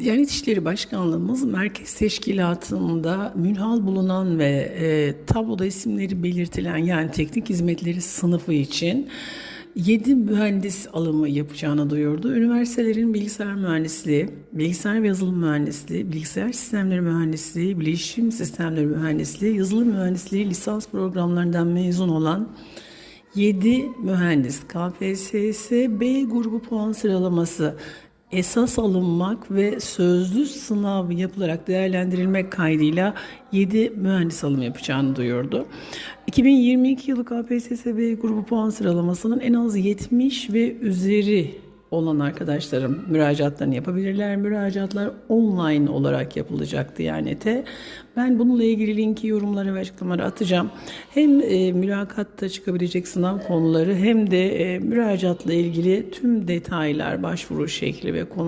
Diyanet İşleri Başkanlığımız Merkez Teşkilatı'nda münhal bulunan ve e, tabloda isimleri belirtilen yani teknik hizmetleri sınıfı için 7 mühendis alımı yapacağını duyurdu. Üniversitelerin bilgisayar mühendisliği, bilgisayar ve yazılım mühendisliği, bilgisayar sistemleri mühendisliği, bilişim sistemleri mühendisliği, yazılım mühendisliği lisans programlarından mezun olan 7 mühendis KPSS B grubu puan sıralaması esas alınmak ve sözlü sınav yapılarak değerlendirilmek kaydıyla 7 mühendis alım yapacağını duyurdu. 2022 yılı KPSS B grubu puan sıralamasının en az 70 ve üzeri olan arkadaşlarım müracaatlarını yapabilirler. Müracaatlar online olarak yapılacak Diyanet'e. Ben bununla ilgili linki yorumlara ve açıklamalara atacağım. Hem e, mülakatta çıkabilecek sınav konuları hem de e, müracaatla ilgili tüm detaylar, başvuru şekli ve konular